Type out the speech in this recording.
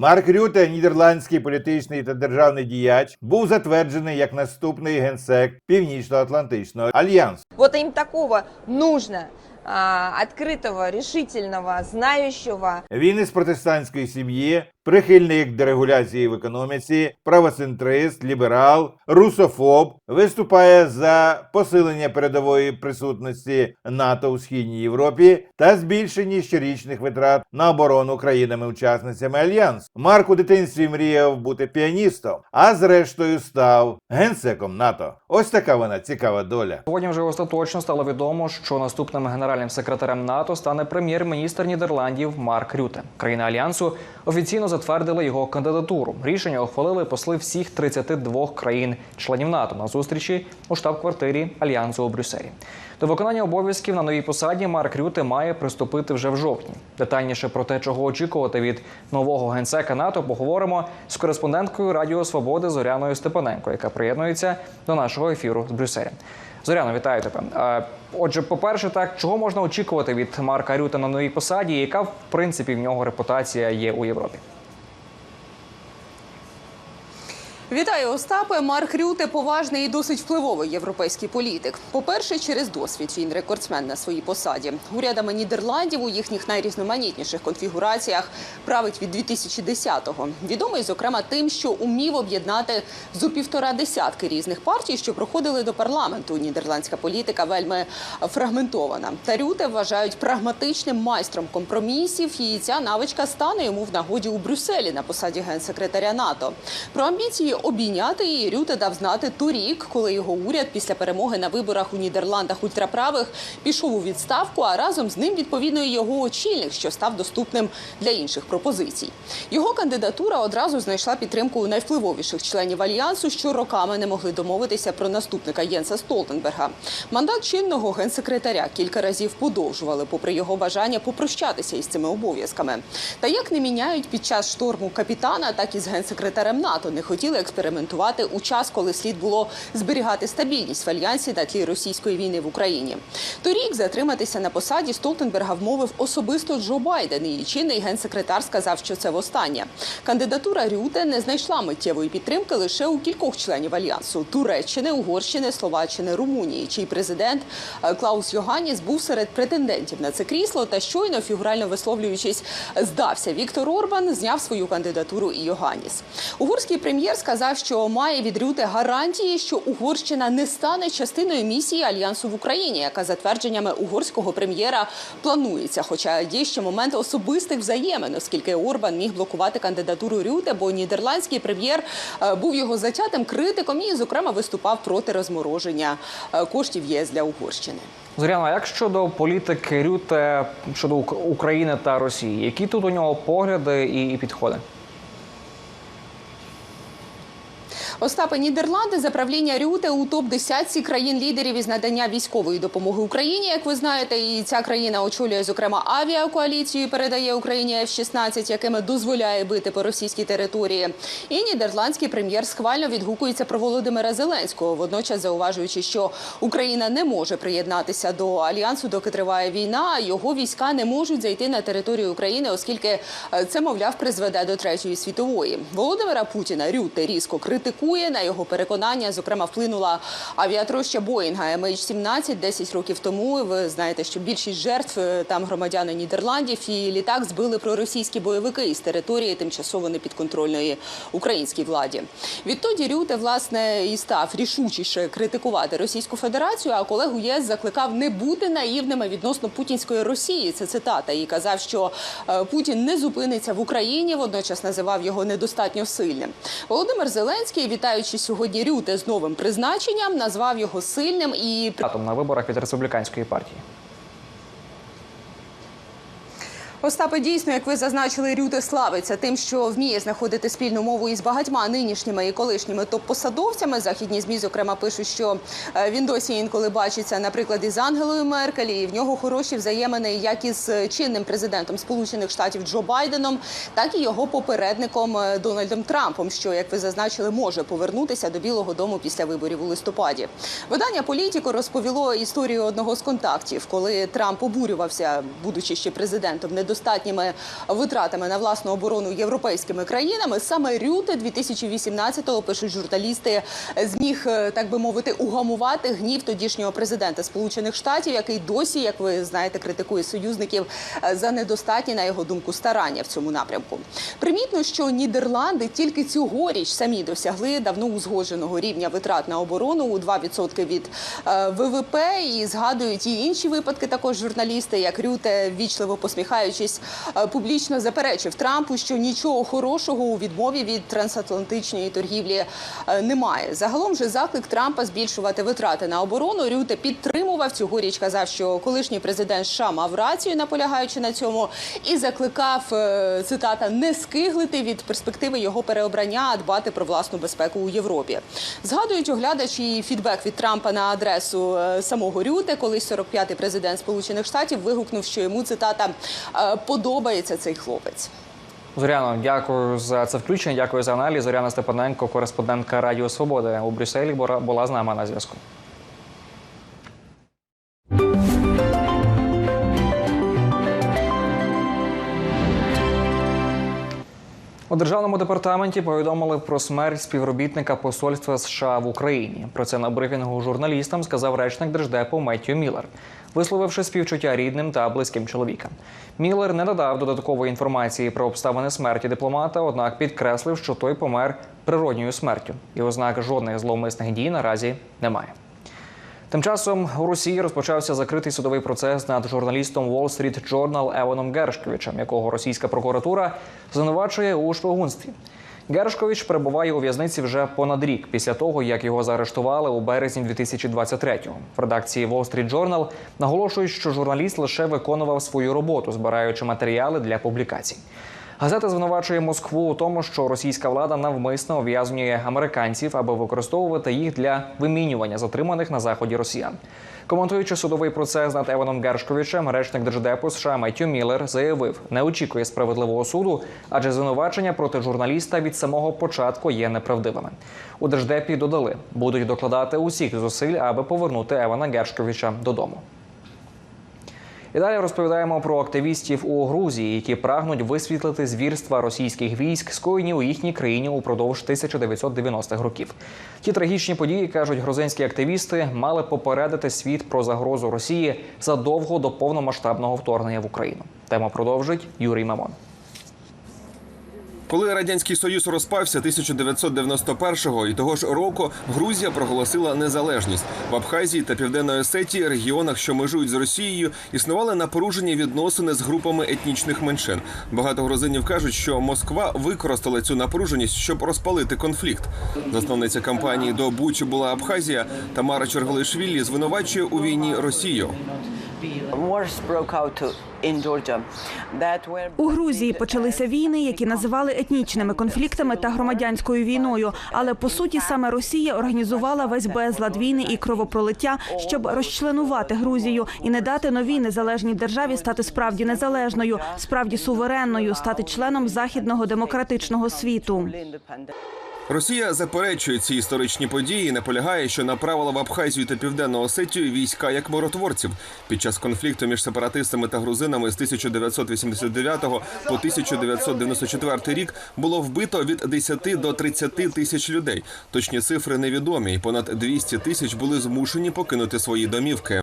Марк Рюте, нідерландський політичний та державний діяч, був затверджений як наступний генсек Північно-Атлантичного альянсу. Вот їм такого нужно, а, открытого, решительного, знающего, Він із протестантської сім'ї, прихильник дерегуляції в економіці, правоцентрист, ліберал, русофоб, виступає за посилення передової присутності НАТО у східній Європі та збільшення щорічних витрат на оборону країнами-учасницями альянсу. Марк у дитинстві мріяв бути піаністом, а зрештою став генсеком НАТО. Ось така вона цікава доля. Сьогодні вже остаточно стало відомо, що наступним генеральним секретарем НАТО стане прем'єр-міністр Нідерландів Марк Рюте. Країна альянсу офіційно затвердила його кандидатуру. Рішення ухвалили посли всіх 32 країн-членів НАТО на зустрічі у штаб-квартирі альянсу у Брюсселі. До виконання обов'язків на новій посаді Марк Рюте має приступити вже в жовтні. Детальніше про те, чого очікувати від нового генсека НАТО, поговоримо з кореспонденткою Радіо Свободи Зоряною Степаненко, яка приєднується до нашого ефіру з Брюсселя. Зоряно, вітаю тебе. Отже, по-перше, так чого можна очікувати від Марка Рюта на новій посаді, і яка в принципі в нього репутація є у Європі? Вітаю, Остапе. Марк Рюте поважний і досить впливовий європейський політик. По-перше, через досвід він рекордсмен на своїй посаді. Урядами Нідерландів у їхніх найрізноманітніших конфігураціях править від 2010-го. Відомий, зокрема, тим, що умів об'єднати зо півтора десятки різних партій, що проходили до парламенту. Нідерландська політика вельми фрагментована. Та Рюте вважають прагматичним майстром компромісів, і ця навичка стане йому в нагоді у Брюсселі на посаді генсекретаря НАТО. Про амбіції обійняти її Рюте дав знати торік, коли його уряд після перемоги на виборах у Нідерландах ультраправих пішов у відставку, а разом з ним відповідно і його очільник, що став доступним для інших пропозицій. Його кандидатура одразу знайшла підтримку у найвпливовіших членів альянсу, що роками не могли домовитися про наступника Єнса Столтенберга. Мандат чинного генсекретаря кілька разів подовжували, попри його бажання попрощатися із цими обов'язками. Та як не міняють під час шторму капітана, так і з генсекретарем НАТО не хотіли експериментувати у час, коли слід було зберігати стабільність в альянсі на тлі російської війни в Україні. Торік затриматися на посаді Столтенберга вмовив особисто Джо Байден. І чинний генсекретар сказав, що це востаннє. Кандидатура Рюте не знайшла миттєвої підтримки лише у кількох членів альянсу: Туреччини, Угорщини, Словаччини, Румунії, чий президент е, Клаус Йоганіс був серед претендентів на це крісло. Та щойно фігурально висловлюючись, здався. Віктор Орбан зняв свою кандидатуру і Йоганіс. Угорський прем'єр сказав, що має від Рюте гарантії, що Угорщина не стане частиною місії альянсу в Україні, яка за твердженнями угорського прем'єра планується. Хоча є ще момент особистих взаємин, оскільки Орбан міг блокувати кандидатуру Рюте, бо нідерландський прем'єр е, був його затятим критиком і, зокрема, виступав проти розмороження е, коштів ЄС для Угорщини. Зоряно, а як щодо політики Рюте щодо України та Росії, які тут у нього погляди і підходи? Остапе Нідерланди за правління Рюте у топ 10 країн-лідерів із надання військової допомоги Україні. Як ви знаєте, і ця країна очолює зокрема авіакоаліцію, передає Україні F-16, якими дозволяє бити по російській території. І нідерландський прем'єр схвально відгукується про Володимира Зеленського, водночас зауважуючи, що Україна не може приєднатися до альянсу, доки триває війна. а Його війська не можуть зайти на територію України, оскільки е, це, мовляв, призведе до третьої світової. Володимира Путіна Рюте різко критикує. На його переконання, зокрема, вплинула авіатроща Боїнга MH17 10 років тому. Ви знаєте, що більшість жертв е, там громадяни Нідерландів і літак збили проросійські бойовики із території тимчасово непідконтрольної українській владі. Відтоді Рюте власне і став рішучіше критикувати Російську Федерацію. А колегу ЄС закликав не бути наївними відносно путінської Росії. Це цитата і казав, що е, Путін не зупиниться в Україні. Водночас називав його недостатньо сильним. Володимир Зеленський, вітаючи сьогодні Рюте з новим призначенням, назвав його сильним і на виборах від республіканської партії. Остапе, дійсно, як ви зазначили, Рюте славиться тим, що вміє знаходити спільну мову із багатьма нинішніми і колишніми топ-посадовцями. Західні змі, зокрема, пишуть, що е, він досі інколи бачиться, наприклад, із Ангелою Меркель, і в нього хороші взаємини як із чинним президентом Сполучених Штатів Джо Байденом, так і його попередником е, Дональдом Трампом, що, як ви зазначили, може повернутися до Білого Дому після виборів у листопаді. Видання Політіко розповіло історію одного з контактів, коли Трамп обурювався, будучи ще президентом, недостатніми витратами на власну оборону європейськими країнами, саме Рюте 2018-го, пишуть журналісти, зміг, е, так би мовити, угамувати гнів тодішнього президента Сполучених Штатів, який досі, як ви знаєте, критикує союзників е, за недостатні, на його думку, старання в цьому напрямку. Примітно, що Нідерланди тільки цьогоріч самі досягли давно узгодженого рівня витрат на оборону у 2% від е, ВВП. І згадують і інші випадки. Також журналісти, як Рюте, вічливо посміхаючись, е, публічно заперечив Трампу, що нічого хорошого у відмові від трансатлантичної торгівлі е, немає. Загалом же заклик Трампа збільшувати витрати на оборону. Рюте підтримував цьогоріч. Казав, що колишній президент США мав рацію, наполягаючи на цьому, і закликав е, цитата не скиглити від перспективи його переобрання, а дбати про власну безпеку у Європі. Згадують оглядачі фідбек від Трампа на адресу самого Рюте, колись 45-й президент Сполучених Штатів вигукнув, що йому цитата подобається цей хлопець. Зоряно, дякую за це включення. Дякую за аналіз. Зоряна Степаненко, кореспондентка Радіо Свобода у Брюсселі, була з нами на зв'язку. У державному департаменті повідомили про смерть співробітника посольства США в Україні. Про це на брифінгу журналістам сказав речник держдепу Меттью Міллер, висловивши співчуття рідним та близьким чоловіка. Міллер не надав додаткової інформації про обставини смерті дипломата, однак підкреслив, що той помер природньою смертю, і ознак жодних зловмисних дій наразі немає. Тим часом у Росії розпочався закритий судовий процес над журналістом Wall Street Journal Еваном Гершковичем, якого російська прокуратура звинувачує у шпигунстві. Гершкович перебуває у в'язниці вже понад рік після того, як його заарештували у березні 2023-го. В редакції Wall Street Journal наголошують, що журналіст лише виконував свою роботу, збираючи матеріали для публікацій. Газета звинувачує Москву у тому, що російська влада навмисно ув'язнює американців, аби використовувати їх для вимінювання затриманих на заході росіян. Коментуючи судовий процес над Еваном Гершковичем, речник Держдепу США Меттю Міллер заявив, не очікує справедливого суду, адже звинувачення проти журналіста від самого початку є неправдивими. У держдепі додали, будуть докладати усіх зусиль, аби повернути Евана Гершковича додому. І далі розповідаємо про активістів у Грузії, які прагнуть висвітлити звірства російських військ, скоєні у їхній країні упродовж 1990-х років. Ті трагічні події кажуть грузинські активісти, мали попередити світ про загрозу Росії задовго до повномасштабного вторгнення в Україну. Тему продовжить Юрій Мамон. Коли радянський союз розпався 1991-го і того ж року Грузія проголосила незалежність в Абхазії та Південної Осетії, регіонах, що межують з Росією, існували напружені відносини з групами етнічних меншин. Багато грузинів кажуть, що Москва використала цю напруженість, щоб розпалити конфлікт. Засновниця кампанії до Бучі була Абхазія. Тамара Черголишвілі звинувачує у війні Росію. Wars broke out in Georgia that were У Грузії почалися війни, які називали етнічними конфліктами та громадянською війною. Але по суті саме Росія організувала весь безлад війни і кровопролиття, щоб розчленувати Грузію і не дати новій незалежній державі стати справді незалежною, справді суверенною, стати членом західного демократичного світу. Росія заперечує ці історичні події і наполягає, що направила в Абхазію та Південну Осетію війська як миротворців. Під час конфлікту між сепаратистами та грузинами з 1989 по 1994 рік було вбито від 10 до 30 тисяч людей. Точні цифри невідомі, і понад 200 тисяч були змушені покинути свої домівки.